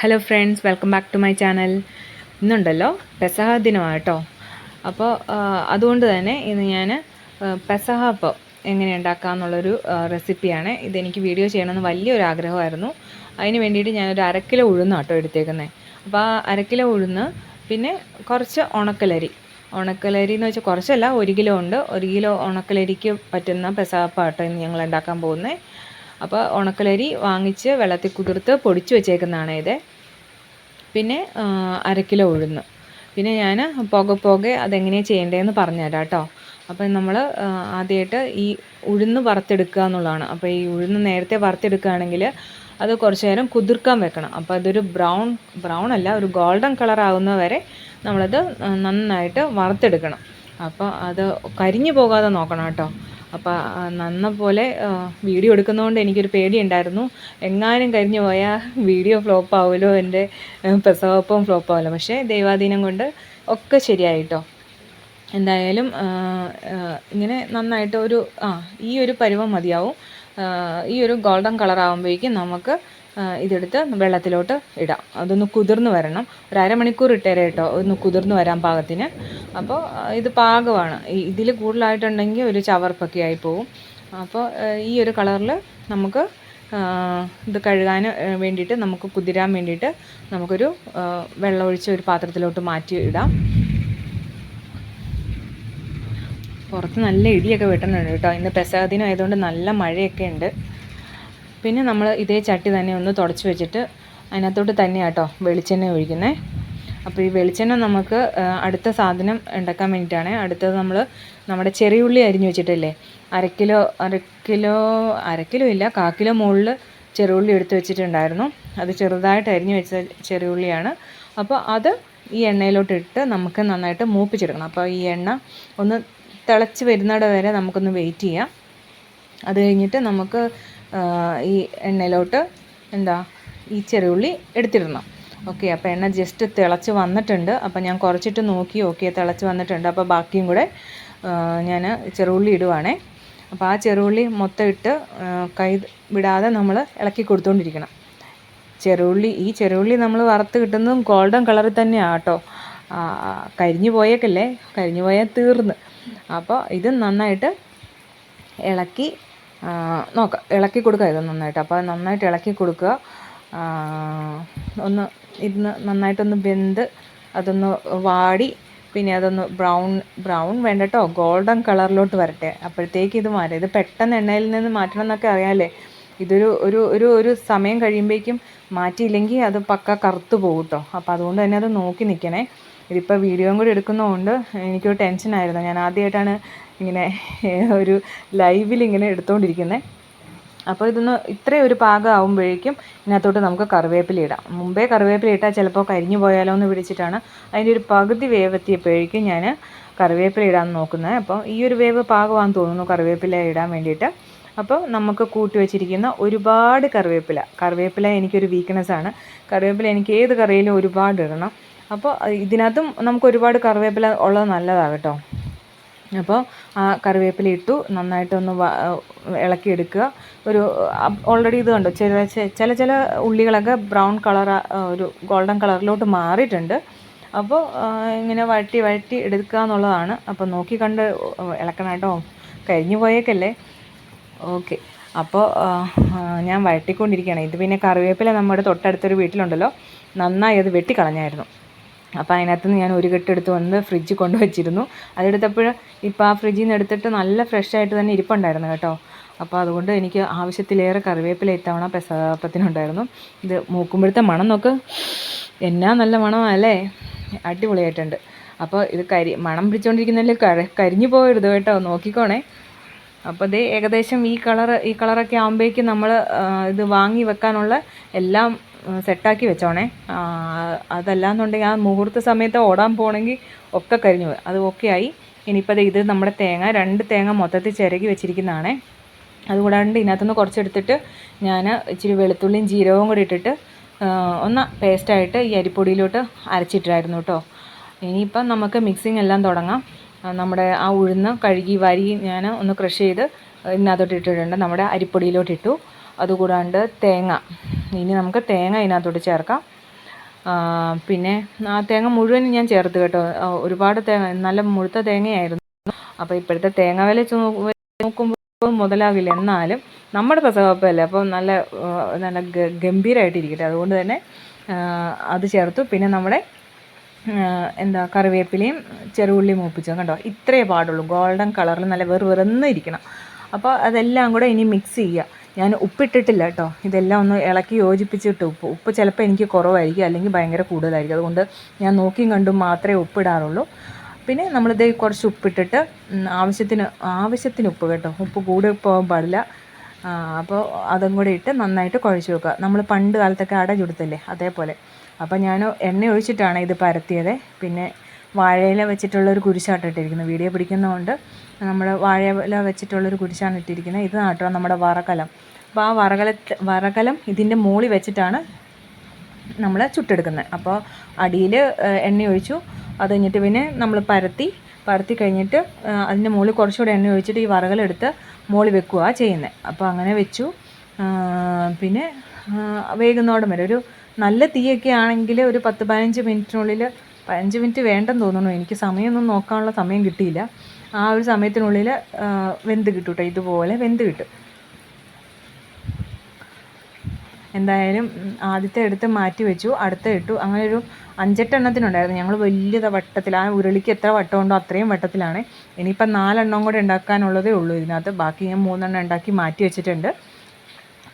Hello friends welcome back to my channel ഇന്നുണ്ടല്ലോ Pesaha ദിനമാണ് കേട്ടോ. അപ്പോൾ അതുകൊണ്ട് തന്നെ ഇന്ന് ഞാൻ പെസഹ അപ്പം എങ്ങനെ ഉണ്ടാക്കാമെന്നുള്ളൊരു റെസിപ്പിയാണ്. ഇതെനിക്ക് വീഡിയോ ചെയ്യണമെന്ന് വലിയൊരു ആഗ്രഹമായിരുന്നു. അതിന് വേണ്ടിയിട്ട് ഞാനൊരു അരക്കിലോ കിലോ ഉഴുന്ന് കേട്ടോ എടുത്തേക്കുന്നത് അപ്പോൾ ആ അരക്കിലോ കിലോ ഉഴുന്ന് പിന്നെ കുറച്ച് ഉണക്കലരി. ഉണക്കലരി എന്ന് വെച്ചാൽ കുറച്ചല്ല ഒരു കിലോ ഉണ്ട്. ഒരു കിലോ ഉണക്കലരിക്ക് പറ്റുന്ന പെസഹപ്പം ആട്ടോ ഇന്ന് ഞങ്ങൾ ഉണ്ടാക്കാൻ പോകുന്നത് അപ്പോൾ ഉണക്കലരി വാങ്ങിച്ച് വെള്ളത്തിൽ കുതിർത്ത് പൊടിച്ച് വെച്ചേക്കുന്നതാണ് ഇത്. പിന്നെ അരക്കിലോ കിലോ ഉഴുന്ന്. പിന്നെ ഞാൻ പുക പുക അതെങ്ങനെയാണ് ചെയ്യേണ്ടതെന്ന് പറഞ്ഞുതരാം കേട്ടോ. അപ്പം നമ്മൾ ആദ്യമായിട്ട് ഈ ഉഴുന്ന് വറുത്തെടുക്കുക എന്നുള്ളതാണ്. അപ്പോൾ ഈ ഉഴുന്ന് നേരത്തെ വറുത്തെടുക്കുകയാണെങ്കിൽ അത് കുറച്ച് നേരം കുതിർക്കാൻ വെക്കണം. അപ്പോൾ അതൊരു ബ്രൗൺ ബ്രൗൺ അല്ല ഒരു ഗോൾഡൻ കളർ ആകുന്ന വരെ നമ്മളത് നന്നായിട്ട് വറുത്തെടുക്കണം. അപ്പോൾ അത് കരിഞ്ഞു പോകാതെ നോക്കണം കേട്ടോ. അപ്പോൾ നന്ന പോലെ വീഡിയോ എടുക്കുന്നതുകൊണ്ട് എനിക്കൊരു പേടിയുണ്ടായിരുന്നു. എങ്ങാനും കരിഞ്ഞു പോയാൽ വീഡിയോ ഫ്ലോപ്പ് ആവുമല്ലോ എന്റെ പ്രസവപ്പം ഫ്ലോപ്പ് ആവുമല്ലോ. പക്ഷേ ദൈവാധീനം കൊണ്ട് ഒക്കെ ശരിയായിട്ടോ. എന്തായാലും ഇങ്ങനെ നന്നായിട്ട് ഒരു ആ ഈ ഒരു പരുവം മതിയാവും. ഈ ഒരു ഗോൾഡൻ കളർ ആകുമ്പോഴേക്കും നമുക്ക് ഇതെടുത്ത് വെള്ളത്തിലോട്ട് ഇടാം. അതൊന്ന് കുതിർന്ന് വരണം. ഒരു അരമണിക്കൂർ ഇട്ടേരെ കേട്ടോ. ഒന്ന് കുതിർന്ന് വരാൻ പാകത്തിന്. അപ്പോൾ ഇത് പാകമാണ്. ഇതിൽ കൂടുതലായിട്ടുണ്ടെങ്കിൽ ഒരു ചവർപ്പൊക്കെ ആയി പോവും അപ്പോൾ ഈ ഒരു കളറിൽ നമുക്ക് ഇത് കഴുകാൻ വേണ്ടിയിട്ട് നമുക്ക് കുതിരാൻ വേണ്ടിയിട്ട് നമുക്കൊരു വെള്ളമൊഴിച്ച് ഒരു പാത്രത്തിലോട്ട് മാറ്റി ഇടാം. പുറത്ത് നല്ല ഇടിയൊക്കെ വെട്ടുന്നുണ്ട് കേട്ടോ. ഇന്ന് പെസകദിനം ആയതുകൊണ്ട് നല്ല മഴയൊക്കെ ഉണ്ട്. പിന്നെ നമ്മൾ ഇതേ ചട്ടി തന്നെ ഒന്ന് തുടച്ച് വെച്ചിട്ട് അതിനകത്തോട്ട് തന്നെയാണ് കേട്ടോ വെളിച്ചെണ്ണ ഒഴിക്കുന്നത് അപ്പോൾ ഈ വെളിച്ചെണ്ണ നമുക്ക് അടുത്ത സാധനം ഉണ്ടാക്കാൻ വേണ്ടിയിട്ടാണ്. അടുത്തത് നമ്മൾ നമ്മുടെ ചെറിയുള്ളി അരിഞ്ഞു വെച്ചിട്ടില്ലേ? അരക്കിലോ അരക്കിലോ അരക്കിലോ കിലോ അര കിലോ ഇല്ല കാക്കിലോ കിലോ മുകളിൽ ചെറുള്ളി എടുത്ത് വെച്ചിട്ടുണ്ടായിരുന്നു. അത് ചെറുതായിട്ട് അരിഞ്ഞു വെച്ച ചെറിയുള്ളിയാണ്. അപ്പോൾ അത് ഈ എണ്ണയിലോട്ട് ഇട്ട് നമുക്ക് നന്നായിട്ട് മൂപ്പിച്ചെടുക്കണം. അപ്പോൾ ഈ എണ്ണ ഒന്ന് തിളച്ച് വരുന്നിട വരെ നമുക്കൊന്ന് വെയിറ്റ് ചെയ്യാം. അത് കഴിഞ്ഞിട്ട് നമുക്ക് ഈ എണ്ണയിലോട്ട് എന്താ ഈ ചെറിയുള്ളി എടുത്തിടണം. ഓക്കെ അപ്പോൾ എണ്ണ ജസ്റ്റ് തിളച്ച് വന്നിട്ടുണ്ട്. അപ്പോൾ ഞാൻ കുറച്ചിട്ട് നോക്കി ഓക്കെ തിളച്ച് വന്നിട്ടുണ്ട്. അപ്പോൾ ബാക്കിയും കൂടെ ഞാൻ ചെറുള്ളി ഇടുവാണേ. അപ്പോൾ ആ ചെറുള്ളി മൊത്തം ഇട്ട് കൈ വിടാതെ നമ്മൾ ഇളക്കി കൊടുത്തുകൊണ്ടിരിക്കണം ചെറുള്ളി ഈ ചെറുള്ളി നമ്മൾ വറുത്ത് കിട്ടുന്നതും ഗോൾഡൻ കളറിൽ തന്നെയാണ് കേട്ടോ. കരിഞ്ഞു പോയേക്കല്ലേ? കരിഞ്ഞു പോയാൽ തീർന്ന്. അപ്പോൾ ഇത് നന്നായിട്ട് ഇളക്കി നോക്കാം ഇളക്കി കൊടുക്കുക ഇത് നന്നായിട്ട്. അപ്പോൾ നന്നായിട്ട് ഇളക്കി കൊടുക്കുക. ഒന്ന് ഇരുന്ന് നന്നായിട്ടൊന്ന് വെന്ത് അതൊന്ന് വാടി പിന്നെ അതൊന്ന് ബ്രൗൺ ബ്രൗൺ വേണ്ട കേട്ടോ ഗോൾഡൻ കളറിലോട്ട് വരട്ടെ. അപ്പോഴത്തേക്ക് ഇത് മാറി. ഇത് പെട്ടെന്ന് എണ്ണയിൽ നിന്ന് മാറ്റണം എന്നൊക്കെ അറിയാമല്ലേ ഇതൊരു ഒരു ഒരു ഒരു സമയം കഴിയുമ്പോഴേക്കും മാറ്റിയില്ലെങ്കിൽ അത് പക്ക കറുത്ത് പോകും കേട്ടോ അപ്പോൾ അതുകൊണ്ട് തന്നെ അത് നോക്കി നിൽക്കണേ. ഇതിപ്പോൾ വീഡിയോയും കൂടി എടുക്കുന്നതുകൊണ്ട് എനിക്കൊരു ടെൻഷനായിരുന്നു ഞാൻ ആദ്യമായിട്ടാണ് ഇങ്ങനെ ഒരു ലൈവിൽ ഇങ്ങനെ എടുത്തുകൊണ്ടിരിക്കുന്നത് അപ്പോൾ ഇതൊന്ന് ഇത്രയും ഒരു പാകം ആകുമ്പോഴേക്കും ഇതിനകത്തോട്ട് നമുക്ക് കറിവേപ്പില ഇടാം. മുമ്പേ കറിവേപ്പില ഇട്ടാൽ ചിലപ്പോൾ കരിഞ്ഞു പോയാലോ എന്ന് പിടിച്ചിട്ടാണ് അതിന്റെ ഒരു പകുതി വേവെത്തിയപ്പോഴേക്കും ഞാൻ കറിവേപ്പില ഇടാൻ നോക്കുന്നത് അപ്പോൾ ഈ ഒരു വേവ് പാകമാണെന്ന് തോന്നുന്നു കറിവേപ്പില ഇടാൻ വേണ്ടിയിട്ട്. അപ്പോൾ നമുക്ക് കൂട്ടി വെച്ചിരിക്കുന്ന ഒരുപാട് കറിവേപ്പില. കറിവേപ്പില എനിക്കൊരു വീക്ക്നെസ്സാണ് കറിവേപ്പില എനിക്ക് ഏത് കറിയിലും ഒരുപാട് ഇടണം. അപ്പോൾ ഇതിനകത്തും നമുക്ക് ഒരുപാട് കറിവേപ്പില ഉള്ളത് നല്ലതാണ് കേട്ടോ. അപ്പോൾ ആ കറിവേപ്പില ഇട്ടു നന്നായിട്ടൊന്ന് ഇളക്കിയെടുക്കുക ഒരു ഓൾറെഡി ഇത് കണ്ടോ? ചില ചില ചില ഉള്ളികളൊക്കെ ബ്രൗൺ കളർ ഒരു ഗോൾഡൻ കളറിലോട്ട് മാറിയിട്ടുണ്ട്. അപ്പോൾ ഇങ്ങനെ വഴറ്റി വഴറ്റി എടുക്കുക എന്നുള്ളതാണ്. അപ്പോൾ നോക്കി കണ്ട് ഇളക്കണം കേട്ടോ. കഴിഞ്ഞു പോയേക്കല്ലേ? ഓക്കെ. അപ്പോൾ ഞാൻ വഴറ്റിക്കൊണ്ടിരിക്കുകയാണ്. ഇത് പിന്നെ കറിവേപ്പില നമ്മുടെ തൊട്ടടുത്തൊരു വീട്ടിലുണ്ടല്ലോ. നന്നായി അത് വെട്ടിക്കളഞ്ഞായിരുന്നു. അപ്പോൾ അതിനകത്ത് നിന്ന് ഞാൻ ഒരു കെട്ടെടുത്ത് വന്ന് ഫ്രിഡ്ജ് കൊണ്ടുവച്ചിരുന്നു. അതെടുത്തപ്പോൾ ഇപ്പോൾ ആ ഫ്രിഡ്ജിൽ നിന്ന് എടുത്തിട്ട് നല്ല ഫ്രഷ് ആയിട്ട് തന്നെ ഇരിപ്പുണ്ടായിരുന്നു കേട്ടോ. അപ്പോൾ അതുകൊണ്ട് എനിക്ക് ആവശ്യത്തിലേറെ കറിവേപ്പില ഇത്തവണ പെസപ്പത്തിനുണ്ടായിരുന്നു ഇത് മൂക്കുമ്പോഴത്തെ മണം നോക്ക്. എന്നാ നല്ല മണമല്ലേ? അടിപൊളിയായിട്ടുണ്ട്. അപ്പോൾ ഇത് കരി മണം പിടിച്ചുകൊണ്ടിരിക്കുന്നതിൽ കരി കരിഞ്ഞു പോകരുത് കേട്ടോ. നോക്കിക്കോണേ. അപ്പോൾ ഇത് ഏകദേശം ഈ കളർ ഈ കളറൊക്കെ ആകുമ്പോഴേക്കും നമ്മൾ ഇത് വാങ്ങി വെക്കാനുള്ള എല്ലാം സെറ്റാക്കി വെച്ചോണേ. അതല്ലാന്നുണ്ടെങ്കിൽ ആ മുഹൂർത്ത സമയത്ത് ഓടാൻ പോകണമെങ്കിൽ ഒക്കെ കരിഞ്ഞു പോയി. അത് ഓക്കെ ആയി. ഇനിയിപ്പോൾ ഇത് നമ്മുടെ തേങ്ങ രണ്ട് തേങ്ങ മൊത്തത്തിൽ ചിരകി വെച്ചിരിക്കുന്നതാണേ. അതുകൂടാണ്ട് ഇതിനകത്തുനിന്ന് കുറച്ചെടുത്തിട്ട് ഞാൻ ഇച്ചിരി വെളുത്തുള്ളിയും ജീരകവും കൂടി ഇട്ടിട്ട് ഒന്ന് പേസ്റ്റായിട്ട് ഈ അരിപ്പൊടിയിലോട്ട് അരച്ചിട്ടായിരുന്നു കേട്ടോ ഇനിയിപ്പം നമുക്ക് മിക്സിങ് എല്ലാം തുടങ്ങാം. നമ്മുടെ ആ ഉഴുന്ന് കഴുകി വരി ഞാൻ ഒന്ന് ക്രഷ് ചെയ്ത് ഇതിനകത്തോട്ട് ഇട്ടിട്ടുണ്ട്. നമ്മുടെ അരിപ്പൊടിയിലോട്ട് ഇട്ടു. അതുകൂടാണ്ട് തേങ്ങ. ഇനി നമുക്ക് തേങ്ങ ഇതിനകത്തോട്ട് ചേർക്കാം. പിന്നെ ആ തേങ്ങ മുഴുവനും ഞാൻ ചേർത്ത് കേട്ടോ. ഒരുപാട് തേങ്ങ നല്ല മുഴുത്ത തേങ്ങയായിരുന്നു. അപ്പോൾ ഇപ്പോഴത്തെ തേങ്ങ വില നോക്കുമ്പോൾ മുതലാകില്ല. എന്നാലും നമ്മുടെ പ്രസവപ്പല്ലേ അപ്പോൾ നല്ല നല്ല ഗംഭീരമായിട്ടിരിക്കട്ടെ അതുകൊണ്ട് തന്നെ അത് ചേർത്തു. പിന്നെ നമ്മുടെ എന്താ കറിവേപ്പിലയും ചെറുള്ളി മൂപ്പിച്ചതും കണ്ടോ? ഇത്രയേ പാടുള്ളൂ. ഗോൾഡൻ കളറിൽ നല്ല വെറു വെറുന്ന് ഇരിക്കണം. അപ്പോൾ അതെല്ലാം കൂടെ ഇനി മിക്സ് ചെയ്യുക. ഞാൻ ഉപ്പിട്ടിട്ടില്ല കേട്ടോ. ഇതെല്ലാം ഒന്ന് ഇളക്കി യോജിപ്പിച്ചിട്ട് ഉപ്പ്. ഉപ്പ് ചിലപ്പോൾ എനിക്ക് കുറവായിരിക്കും അല്ലെങ്കിൽ ഭയങ്കര കൂടുതലായിരിക്കും. അതുകൊണ്ട് ഞാൻ നോക്കിയും കണ്ടും മാത്രമേ ഉപ്പിടാറുള്ളൂ. പിന്നെ നമ്മളിത് കുറച്ച് ഉപ്പിട്ടിട്ട് ആവശ്യത്തിന് ആവശ്യത്തിന് ഉപ്പ് കേട്ടോ. ഉപ്പ് കൂടി പോകാൻ പാടില്ല. അപ്പോൾ അതും കൂടി ഇട്ട് നന്നായിട്ട് കുഴച്ച് വെക്കുക. നമ്മൾ പണ്ട് കാലത്തൊക്കെ അട ചുടുത്തല്ലേ അതേപോലെ. അപ്പോൾ ഞാൻ എണ്ണ ഒഴിച്ചിട്ടാണ് ഇത് പരത്തിയത്. പിന്നെ വാഴയില വെച്ചിട്ടുള്ളൊരു കുരിശാണ് ഇട്ടിരിക്കുന്നത്. വീഡിയോ പിടിക്കുന്നതുകൊണ്ട് നമ്മൾ വാഴയില വെച്ചിട്ടുള്ളൊരു കുരിശാണ് ഇട്ടിരിക്കുന്നത്. ഇത് നാട്ടോ നമ്മുടെ വറകലം. അപ്പോൾ ആ വറകല വറകലം ഇതിന്റെ മുകളിൽ വെച്ചിട്ടാണ് നമ്മൾ ചുട്ടെടുക്കുന്നത്. അപ്പോൾ അടിയിൽ എണ്ണ ഒഴിച്ചു. അത് കഴിഞ്ഞിട്ട് പിന്നെ നമ്മൾ പരത്തി പരത്തി കഴിഞ്ഞിട്ട് അതിന്റെ മുകളിൽ കുറച്ചുകൂടെ എണ്ണ ഒഴിച്ചിട്ട് ഈ വറകലെടുത്ത് മുകളിൽ വെക്കുക ചെയ്യുന്നത് അപ്പോൾ അങ്ങനെ വെച്ചു. പിന്നെ വേകുന്നോടം വരെ ഒരു നല്ല തീയൊക്കെ ആണെങ്കിൽ ഒരു പത്ത് പതിനഞ്ച് മിനിറ്റിനുള്ളിൽ പതിനഞ്ച് മിനിറ്റ് വേണ്ടെന്ന് തോന്നുന്നു. എനിക്ക് സമയമൊന്നും നോക്കാനുള്ള സമയം കിട്ടിയില്ല. ആ ഒരു സമയത്തിനുള്ളിൽ വെന്ത് കിട്ടും കേട്ടോ ഇതുപോലെ വെന്ത് കിട്ടും. എന്തായാലും ആദ്യത്തെ എടുത്ത് മാറ്റി വെച്ചു. അടുത്ത ഇട്ടു. അങ്ങനെ ഒരു അഞ്ചെട്ടെണ്ണത്തിനുണ്ടായിരുന്നു. ഞങ്ങൾ വലിയ വട്ടത്തിൽ ആ ഉരുളിക്ക് എത്ര വട്ടമുണ്ടോ അത്രയും വട്ടത്തിലാണ്. ഇനിയിപ്പം നാലെണ്ണം കൂടെ ഉണ്ടാക്കാനുള്ളതേ ഉള്ളൂ ഇതിനകത്ത്. ബാക്കി ഞാൻ മൂന്നെണ്ണം ഉണ്ടാക്കി മാറ്റി വെച്ചിട്ടുണ്ട്.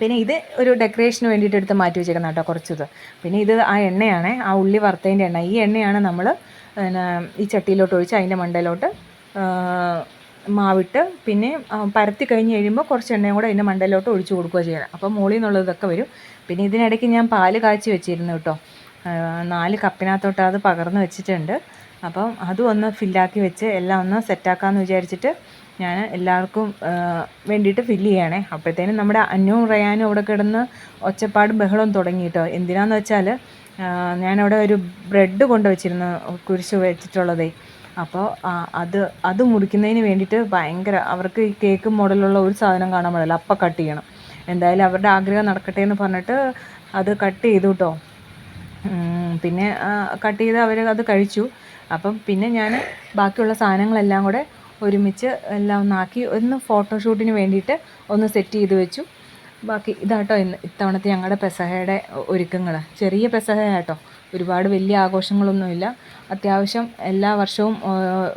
പിന്നെ ഇത് ഒരു ഡെക്കറേഷന് വേണ്ടിയിട്ട് എടുത്ത് മാറ്റി വെച്ചേക്കുന്ന കേട്ടോ കുറച്ചത്. പിന്നെ ഇത് ആ എണ്ണയാണ് ആ ഉള്ളി വറുത്തതിന്റെ എണ്ണ. ഈ എണ്ണയാണ് നമ്മൾ പിന്നെ ഈ ചട്ടിയിലോട്ട് ഒഴിച്ച് അതിന്റെ മണ്ടയിലോട്ട് മാവിട്ട് പിന്നെ പരത്തി കഴിഞ്ഞ് കഴിയുമ്പോൾ കുറച്ച് എണ്ണയും കൂടെ അതിന്റെ മണ്ടയിലോട്ട് ഒഴിച്ച് കൊടുക്കുക ചെയ്യണം അപ്പോൾ മുകളിൽ നിന്നുള്ളതൊക്കെ വരും. പിന്നെ ഇതിനിടയ്ക്ക് ഞാൻ പാൽ കാച്ചി വെച്ചിരുന്നു കേട്ടോ. നാല് കപ്പിനകത്തോട്ട് അത് പകർന്ന് വെച്ചിട്ടുണ്ട്. അപ്പം അതും ഒന്ന് ഫില്ലാക്കി വെച്ച് എല്ലാം ഒന്ന് സെറ്റാക്കാമെന്ന് വിചാരിച്ചിട്ട് ഞാൻ എല്ലാവർക്കും വേണ്ടിയിട്ട് ഫില്ല് ചെയ്യണേ. അപ്പോഴത്തേനും നമ്മുടെ അന്നും റയാനും അവിടെ കിടന്ന് ഒച്ചപ്പാടും ബഹളവും തുടങ്ങി കേട്ടോ എന്തിനാന്ന് വെച്ചാൽ ഞാനവിടെ ഒരു ബ്രെഡ് കൊണ്ട് വെച്ചിരുന്നു കുരിശ് വെച്ചിട്ടുള്ളതേ. അപ്പോൾ അത് അത് മുറിക്കുന്നതിന് വേണ്ടിയിട്ട് ഭയങ്കര അവർക്ക് ഈ കേക്ക് മോഡലുള്ള ഒരു സാധനം കാണാൻ പാടില്ല. അപ്പം കട്ട് ചെയ്യണം. എന്തായാലും അവരുടെ ആഗ്രഹം നടക്കട്ടെ എന്ന് പറഞ്ഞിട്ട് അത് കട്ട് ചെയ്തു കേട്ടോ പിന്നെ കട്ട് ചെയ്ത് അവർ അത് കഴിച്ചു. അപ്പം പിന്നെ ഞാൻ ബാക്കിയുള്ള സാധനങ്ങളെല്ലാം കൂടെ ഒരുമിച്ച് എല്ലാം ഒന്നാക്കി ഒന്ന് ഫോട്ടോഷൂട്ടിന് വേണ്ടിയിട്ട് ഒന്ന് സെറ്റ് ചെയ്ത് വെച്ചു. ബാക്കി ഇതാട്ടോ ഇന്ന് ഇത്തവണത്തെ ഞങ്ങളുടെ പെസഹയുടെ ഒരുക്കങ്ങൾ ചെറിയ പെസഹ കേട്ടോ ഒരുപാട് വലിയ ആഘോഷങ്ങളൊന്നുമില്ല. അത്യാവശ്യം എല്ലാ വർഷവും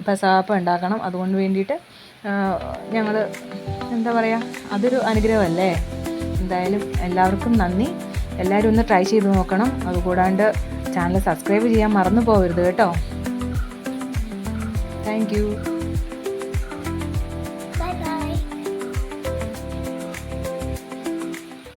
പെസഹാപ്പം ഉണ്ടാക്കണം. അതുകൊണ്ട് വേണ്ടിയിട്ട് ഞങ്ങൾ എന്താ പറയുക അതൊരു അനുഗ്രഹമല്ലേ? എന്തായാലും എല്ലാവർക്കും നന്ദി. എല്ലാവരും ഒന്ന് ട്രൈ ചെയ്ത് നോക്കണം. അതുകൂടാണ്ട് ചാനൽ സബ്സ്ക്രൈബ് ചെയ്യാൻ മറന്നു പോകരുത് കേട്ടോ. താങ്ക്